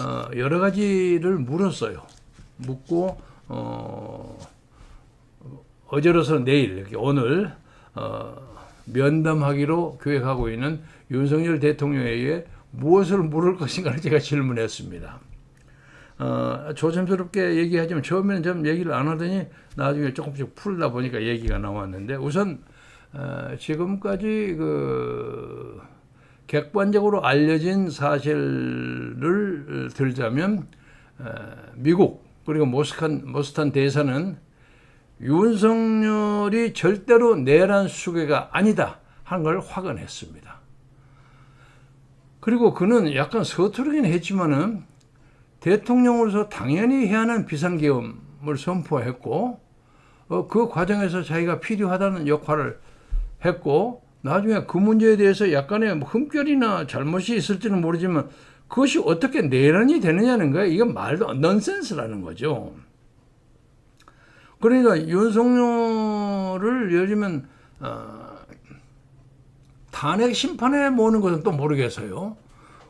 어, 여러 가지를 물었어요. 묻고 어, 어제로서 내일 오늘 어, 면담하기로 계획하고 있는 윤석열 대통령에게 무엇을 물을 것인가를 제가 질문했습니다. 어, 조심스럽게 얘기하지만 처음에는 좀 얘기를 안 하더니 나중에 조금씩 풀다 보니까 얘기가 나왔는데 우선 어, 지금까지 그 객관적으로 알려진 사실을 들자면 어, 미국 그리고 모스칸 모스탄 대사는 윤석열이 절대로 내란 수괴가 아니다 하는 걸 확언했습니다. 그리고 그는 약간 서투르긴 했지만은 대통령으로서 당연히 해야 하는 비상계엄을 선포했고 어, 그 과정에서 자기가 필요하다는 역할을 했고 나중에 그 문제에 대해서 약간의 뭐 흠결이나 잘못이 있을지는 모르지만 그것이 어떻게 내란이 되느냐는 거예요. 이건 말도 넌센스라는 거죠. 그러니까 윤석열을 예를 들면 어, 탄핵 심판에 모는 것은 또 모르겠어요.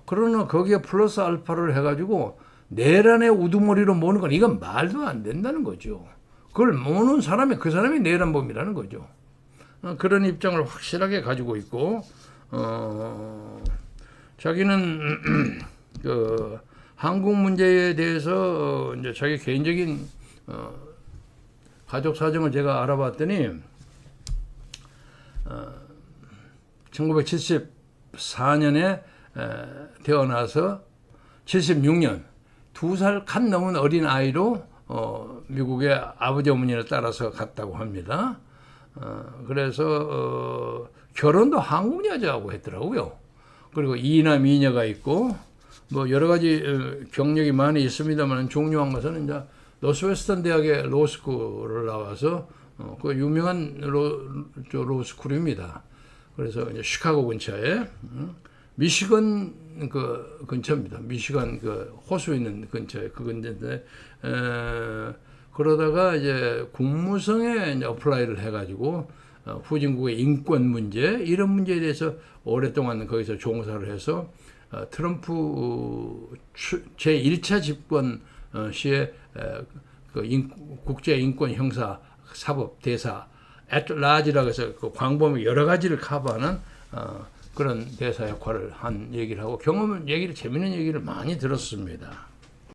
그러나 거기에 플러스 알파를 해가지고 내란의 우두머리로 모는 건 이건 말도 안 된다는 거죠. 그걸 모는 사람이 그 사람이 내란범이라는 거죠. 어, 그런 입장을 확실하게 가지고 있고 어, 자기는 그 한국 문제에 대해서 어, 이제 자기 개인적인 어, 가족 사정을 제가 알아봤더니 어, 1974년에 태어나서 76년 두살칸 넘은 어린 아이로 어, 미국의 아버지 어머니를 따라서 갔다고 합니다. 어, 그래서 어, 결혼도 한국 여자하고 했더라고요. 그리고 이남 이녀가 있고 뭐 여러 가지 어, 경력이 많이 있습니다만 종류한 것은 이제 노스웨스턴 대학의 로스쿨을 나와서 어, 그 유명한 로, 저 로스쿨입니다. 그래서 이제 시카고 근처에 음, 미시건 그 근처입니다. 미시간 그 호수 있는 근처에 그 근처인데 에, 그러다가 이제 국무성에 이제 어플라이를 해가지고 어, 후진국의 인권 문제 이런 문제에 대해서 오랫동안 거기서 종사를 해서 어, 트럼프 제 1차 집권 어, 시에 에, 그 인, 국제 인권 형사 사법 대사 애틀라지라고 해서 그 광범위 여러 가지를 커버하는 어, 그런 대사 역할을 한 얘기를 하고 경험 얘기를 재밌는 얘기를 많이 들었습니다.